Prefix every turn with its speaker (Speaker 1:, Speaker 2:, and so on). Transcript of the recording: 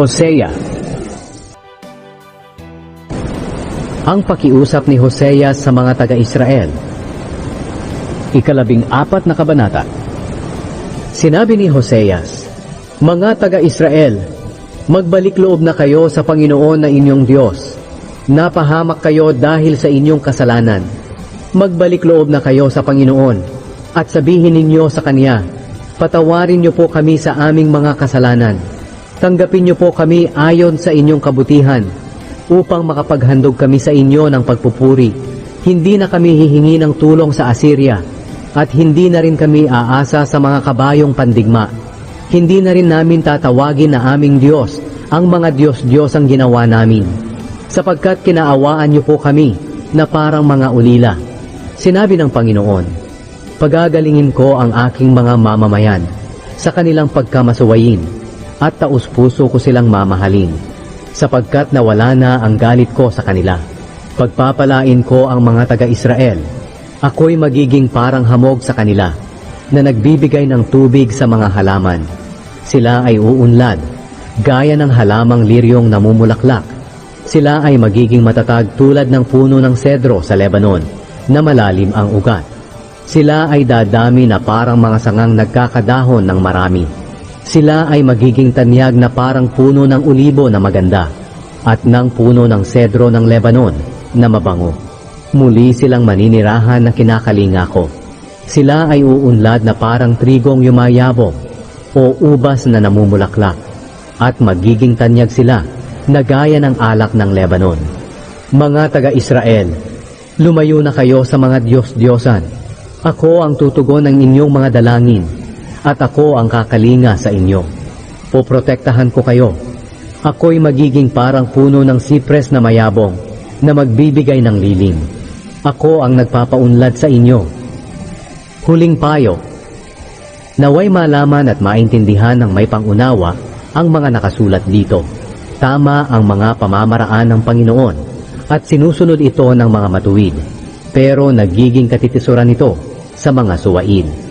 Speaker 1: Hosea Ang pakiusap ni Hosea sa mga taga-Israel Ikalabing apat na kabanata Sinabi ni Hoseas, Mga taga-Israel, magbalik loob na kayo sa Panginoon na inyong Diyos. Napahamak kayo dahil sa inyong kasalanan. Magbalik loob na kayo sa Panginoon at sabihin ninyo sa Kanya, Patawarin niyo po kami sa aming mga kasalanan. Tanggapin niyo po kami ayon sa inyong kabutihan upang makapaghandog kami sa inyo ng pagpupuri. Hindi na kami hihingi ng tulong sa Assyria at hindi na rin kami aasa sa mga kabayong pandigma. Hindi na rin namin tatawagin na aming Diyos ang mga Diyos-Diyos ang ginawa namin. Sapagkat kinaawaan niyo po kami na parang mga ulila. Sinabi ng Panginoon, Pagagalingin ko ang aking mga mamamayan sa kanilang pagkamasuwayin at taus-puso ko silang mamahalin sapagkat nawala na ang galit ko sa kanila. Pagpapalain ko ang mga taga-Israel. Ako'y magiging parang hamog sa kanila na nagbibigay ng tubig sa mga halaman. Sila ay uunlad, gaya ng halamang liryong namumulaklak. Sila ay magiging matatag tulad ng puno ng sedro sa Lebanon na malalim ang ugat. Sila ay dadami na parang mga sangang nagkakadahon ng marami. Sila ay magiging tanyag na parang puno ng ulibo na maganda at ng puno ng sedro ng Lebanon na mabango. Muli silang maninirahan na kinakalinga ko. Sila ay uunlad na parang trigong yumayabong o ubas na namumulaklak at magiging tanyag sila na gaya ng alak ng Lebanon. Mga taga-Israel, lumayo na kayo sa mga Diyos-Diyosan. Ako ang tutugon ng inyong mga dalangin at ako ang kakalinga sa inyo. Poprotektahan ko kayo. Ako'y magiging parang puno ng sipres na mayabong na magbibigay ng lilim. Ako ang nagpapaunlad sa inyo. Huling payo. Naway malaman at maintindihan ng may pangunawa ang mga nakasulat dito. Tama ang mga pamamaraan ng Panginoon at sinusunod ito ng mga matuwid. Pero nagiging katitisuran ito sa mga suwain.